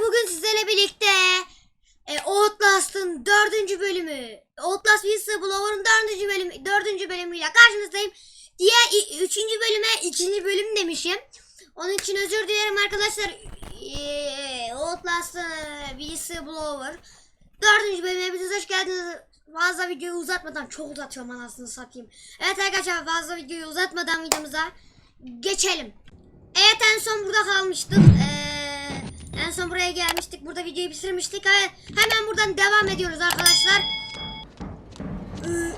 bugün sizlerle birlikte e, Outlast'ın dördüncü bölümü Outlast Whistleblower'ın dördüncü bölümü dördüncü bölümüyle karşınızdayım. Diğer i- üçüncü bölüme ikinci bölüm demişim. Onun için özür dilerim arkadaşlar. E, Outlast'ın Whistleblower dördüncü bölüme hepiniz hoş geldiniz. Fazla videoyu uzatmadan çok uzatıyorum anasını satayım. Evet arkadaşlar fazla videoyu uzatmadan videomuza geçelim. Evet en son burada kalmıştık. Ee, en son buraya gelmiştik. Burada videoyu bitirmiştik. Hemen buradan devam ediyoruz arkadaşlar. Ee,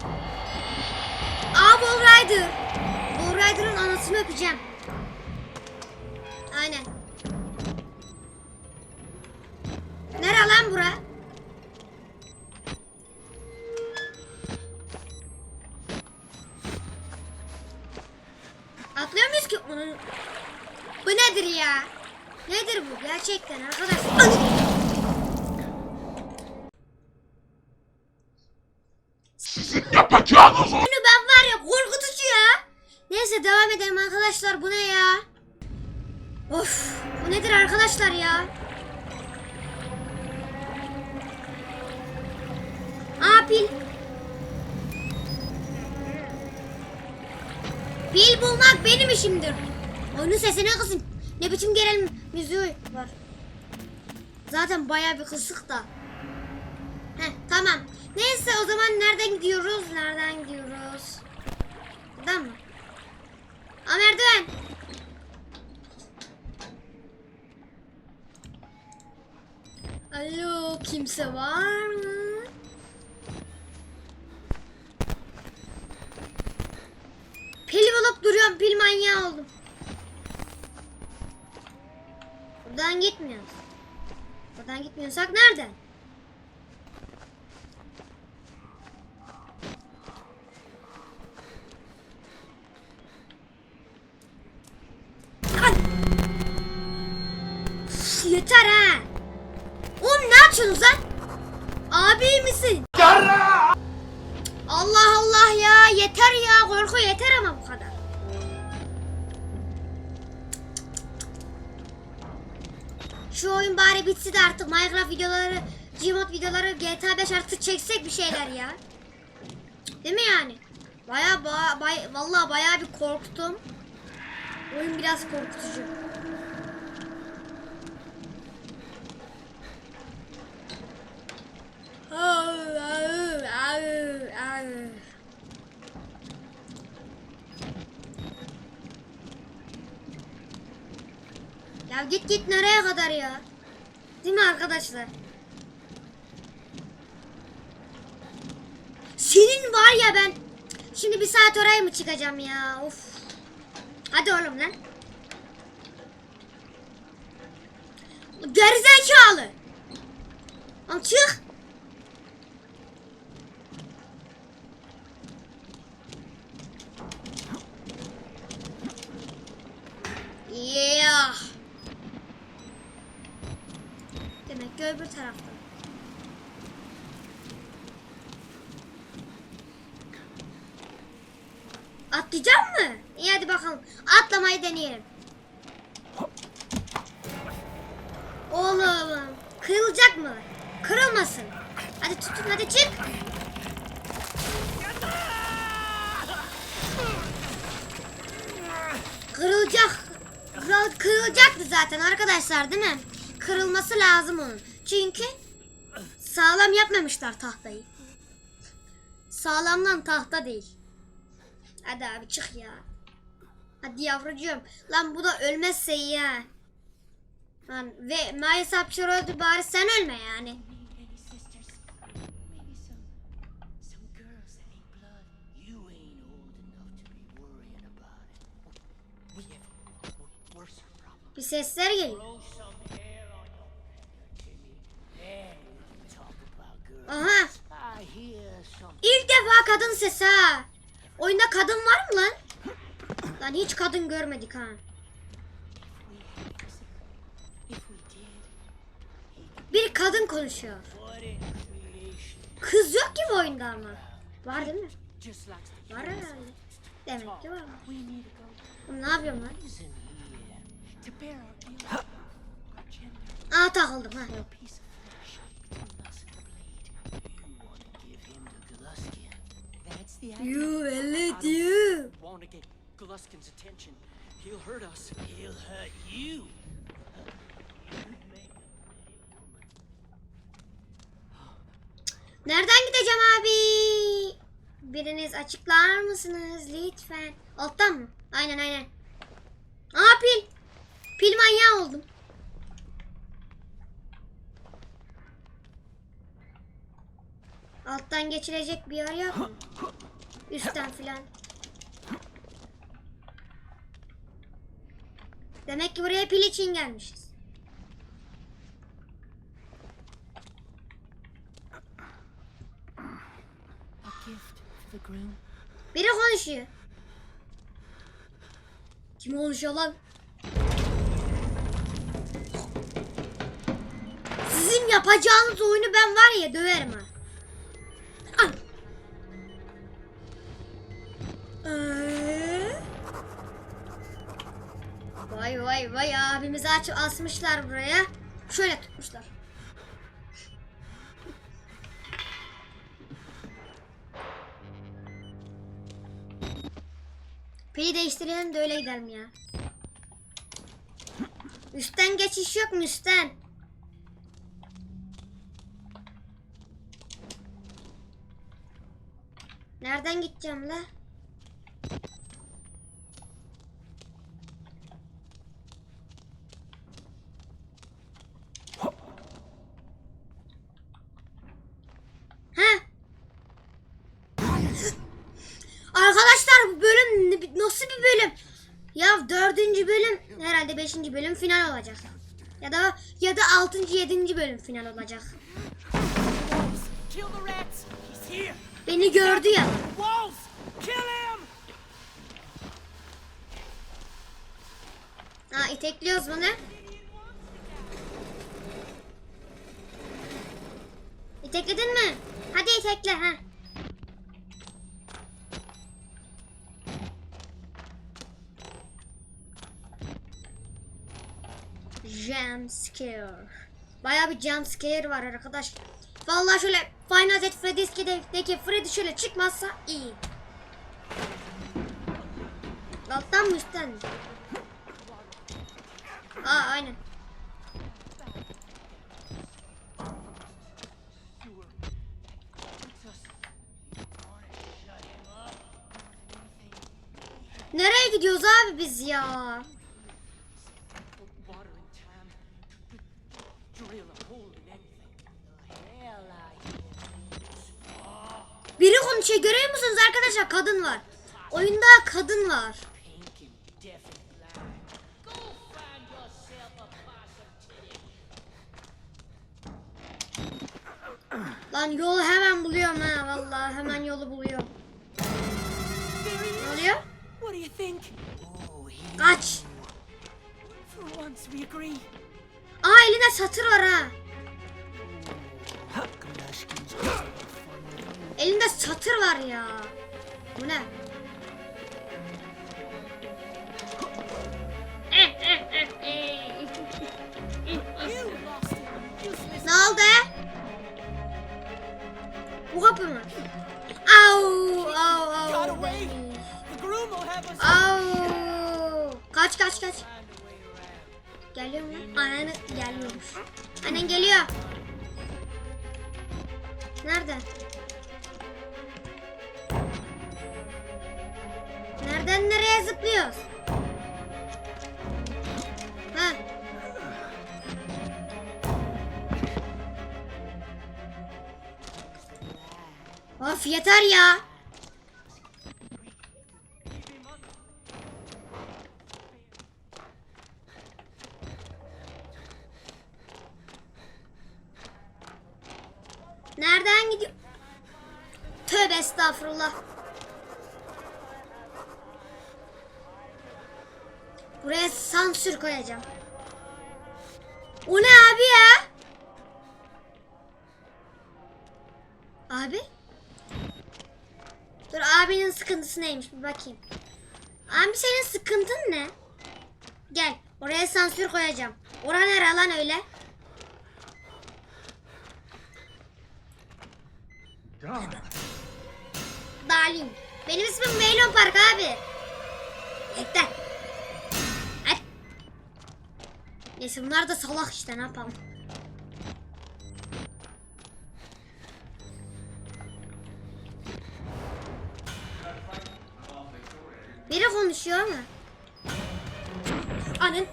Aa Bull Rider. Bull Rider'ın anasını öpeceğim. Aynen. Nere lan bura? Atlıyor muyuz ki? Bu nedir ya? Nedir bu gerçekten arkadaşlar? Sizin yapacağınız o... Bunu ben var ya korkutucu ya. Neyse devam edelim arkadaşlar. Bu ne ya? Of bu nedir arkadaşlar ya? Aa pil. Bulmak benim işimdir. Oyunun sesine kısın. Ne biçim gelen müziği var. Zaten bayağı bir kısık da. Heh, tamam. Neyse o zaman nereden gidiyoruz? Nereden gidiyoruz? Buradan mı? Aa merdiven. Alo kimse var mı? Pil bulup duruyorum. Pil manyağı oldum. Buradan gitmiyoruz. Buradan gitmiyorsak nereden? Yeter ha. Oğlum ne yapıyorsunuz lan? Abi misin? Allah Allah ya yeter ya korku yeter ama bu kadar. Şu oyun bari bitsin de artık Minecraft videoları, Gmod videoları, GTA 5 artık çeksek bir şeyler ya. Değil mi yani? Baya baya bay, vallahi baya bir korktum. Oyun biraz korkutucu. Ya git git nereye kadar ya? Değil mi arkadaşlar? Senin var ya ben şimdi bir saat oraya mı çıkacağım ya? Of. Hadi oğlum lan. Gerizekalı. Lan çık. Yeah. Demek ki öbür tarafta. Atlayacak mı? İyi hadi bakalım. Atlamayı deneyelim. Oğlum. Kırılacak mı? Kırılmasın. Hadi tutun hadi çık. Kırılacak. Kırıl, kırılacaktı zaten arkadaşlar değil mi? Kırılması lazım onun. Çünkü sağlam yapmamışlar tahtayı. Sağlamdan tahta değil. Hadi abi çık ya. Hadi yavrucuğum. Lan bu da ölmezse ha. Lan ve maalesef Hapşır öldü bari sen ölme yani. Bir sesler geliyor. Aha. İlk defa kadın sesi ha. Oyunda kadın var mı lan? Lan hiç kadın görmedik ha. Bir kadın konuşuyor. Kız yok ki bu oyunda ama. Var değil mi? Var herhalde. Demek ki var. Oğlum ne yapıyorum lan? Aa takıldım ha. You idea. You Gluskin's attention. He'll hurt us. He'll hurt you. Nereden gideceğim abi? Biriniz açıklar mısınız lütfen? Alttan mı? Aynen aynen. Aa pil. Pil manyağı oldum. Alttan geçirecek bir yer yok mu? Üstten filan. Demek ki buraya pil için gelmişiz. Biri konuşuyor. Kim konuşuyor lan? Sizin yapacağınız oyunu ben var ya döverim ha. Vay vay abimizi aç asmışlar buraya. Şöyle tutmuşlar. Pili değiştirelim de öyle gidelim ya. Üstten geçiş yok mu üstten? Nereden gideceğim la? Ha? Arkadaşlar bu bölüm ne- nasıl bir bölüm? Ya dördüncü bölüm herhalde beşinci bölüm final olacak. Ya da ya da altıncı yedinci bölüm final olacak. Beni gördü ya. Ha itekliyoruz bunu. İtekledin mi? Hadi itekle ha. Jump scare. Baya bir jump scare var arkadaş. Vallahi şöyle Final Fantasy Freddy's 2'deki Freddy şöyle çıkmazsa iyi. Alttan mı üstten mi? Aa aynen. Nereye gidiyoruz abi biz ya? Konuşuyor görüyor musunuz arkadaşlar kadın var. Oyunda kadın var. Lan yolu hemen buluyorum ha vallahi hemen yolu buluyorum. Ne oluyor? Kaç. Aa elinde satır var ha. Satır var ya. Bu ne? Ne oldu? Bu kapı mı? Au, au, au. Au. Kaç kaç kaç. Geliyor mu? Annen gelmiyormuş. Annen geliyor. Nerede? Nereden nereye zıplıyoruz? Ha. Of yeter ya. Nereden gidiyor? Tövbe estağfurullah. sürü koyacağım. O ne abi ya? Abi? Dur abinin sıkıntısı neymiş bir bakayım. Abi senin sıkıntın ne? Gel oraya sansür koyacağım. Ora nere lan öyle? Dalin. Benim ismim Melon Park abi. Yeter. Neyse bunlar da salak işte ne yapalım. Biri konuşuyor ama. Anın.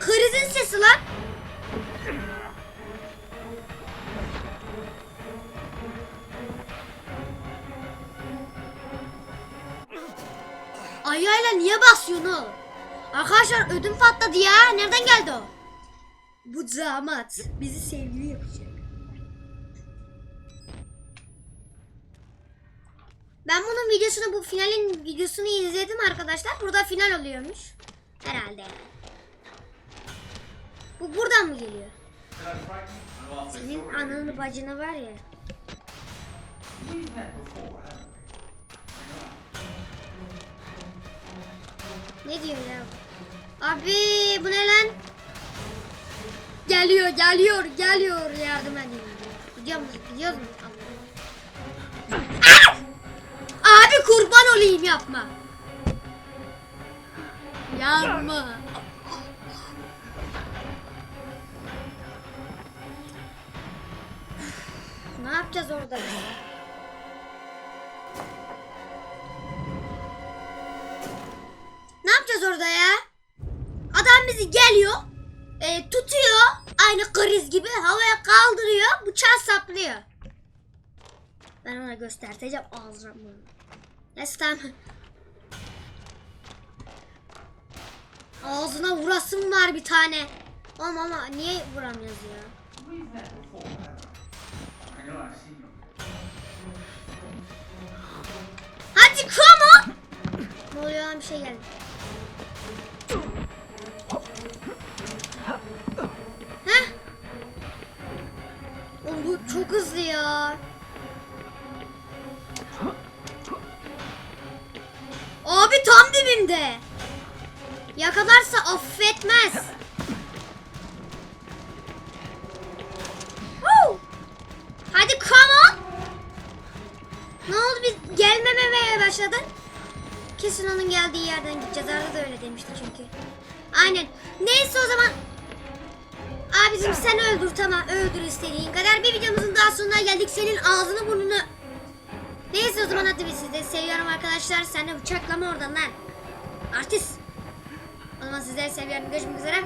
Krizin sesi lan. Ayağıyla niye basıyorsun oğlum? Arkadaşlar ödüm patladı ya. Nereden geldi o? Bu damat bizi sevgili yapacak. Ben bunun videosunu, bu finalin videosunu izledim arkadaşlar. Burada final oluyormuş. Herhalde yani. Bu buradan mı geliyor? Senin ananı bacını var ya. Ne diyor ya? Abi bu ne lan? Geliyor, geliyor, geliyor yardım edin. Gidiyor musun? Gidiyor musun? Abi kurban olayım yapma. Yapma. Ben ona göstereceğim ağzımı. Neyse tamam. Ağzına vurasım var bir tane. Oğlum ama niye vuramıyoruz ya? Hadi come on. Ne oluyor bir şey geldi. Heh. Oğlum bu çok hızlı ya. Dibimde. Yakalarsa affetmez. Hadi come on. Ne oldu biz gelmememeye başladın? Kesin onun geldiği yerden gideceğiz. Arda da öyle demişti çünkü. Aynen. Neyse o zaman. Abicim sen öldür tamam öldür istediğin kadar. Bir videomuzun daha sonuna geldik. Senin ağzını burnunu. Neyse o zaman hadi biz sizi seviyorum arkadaşlar. Sen de bıçaklama oradan lan. Artist. O zaman sizleri seviyorum. Görüşmek üzere.